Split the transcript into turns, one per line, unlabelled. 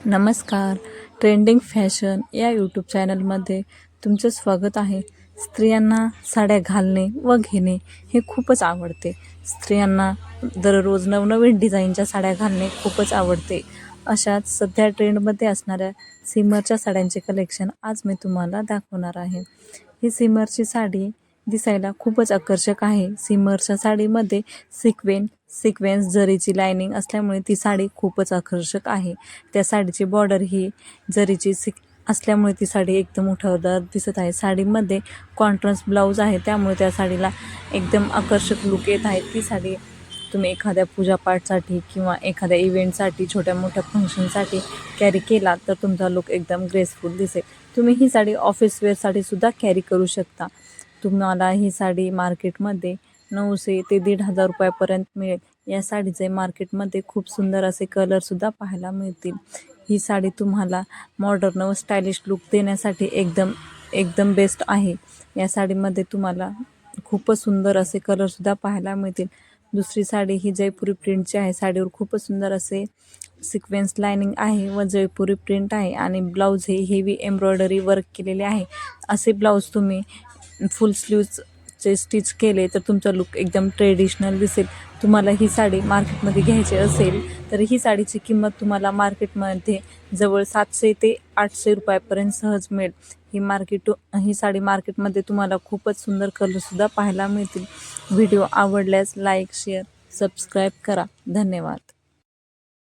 नमस्कार. Trending fashion या YouTube चॅनलमध्ये तुमचं स्वागत आहे. स्त्रियांना साड्या घालणे व घेणे हे खूपच आवडते. स्त्रियांना दररोज नवनवीन डिझाईनच्या साड्या घालणे खूपच आवडते. अशाच सध्या ट्रेंडमध्ये असणाऱ्या सिमरच्या साड्यांचे कलेक्शन आज मी तुम्हाला दाखवणार आहे. ही सिमरची साडी दिसायला खूपच आकर्षक आहे. सिमरच्या साडीमध्ये सिक्वेन सिक्वेन्स जरीची लायनिंग असल्यामुळे ती साडी खूपच आकर्षक आहे. त्या साडीची बॉर्डर ही जरीची सिक असल्यामुळे ती साडी एकदम उठावदार दिसत आहे. साडीमध्ये कॉन्ट्रास्ट ब्लाऊज आहे त्यामुळे त्या साडीला एकदम आकर्षक लुक येत आहे. ती साडी तुम्ही एखाद्या पूजापाठसाठी किंवा एखाद्या इव्हेंटसाठी छोट्या मोठ्या फंक्शनसाठी कॅरी केला तर तुमचा लुक एकदम ग्रेसफुल दिसेल. तुम्ही ही साडी ऑफिस वेअरसाठी सुद्धा कॅरी करू शकता. तुम्हाला ही साडी मार्केटमध्ये नऊशे ते दीड हजार रुपयापर्यंत मिळेल. या साडीचे मार्केटमध्ये खूप सुंदर असे कलरसुद्धा पाहायला मिळतील. ही साडी तुम्हाला मॉडर्न व स्टायलिश लुक देण्यासाठी एकदम एकदम बेस्ट आहे. या साडीमध्ये तुम्हाला खूपच सुंदर असे कलरसुद्धा पाहायला मिळतील. दुसरी साडी ही जयपुरी प्रिंटची आहे. साडीवर खूपच सुंदर असे सिक्वेन्स लायनिंग आहे व जयपुरी प्रिंट आहे आणि ब्लाऊज हे हेवी एम्ब्रॉयडरी वर्क केलेले आहे. असे ब्लाऊज तुम्ही फुल स्लीव्जचे स्टिच केले तर तुमचा लुक एकदम ट्रेडिशनल दिसेल. तुम्हाला ही साडी मार्केटमध्ये घ्यायची असेल तर ही साडीची किंमत तुम्हाला मार्केटमध्ये जवळ सातशे ते आठशे रुपयापर्यंत सहज मिळेल. ही मार्केट ही साडी मार्केटमध्ये तुम्हाला खूपच सुंदर कलरसुद्धा पाहायला मिळतील. व्हिडिओ आवडल्यास लाईक शेअर सबस्क्राईब करा. धन्यवाद.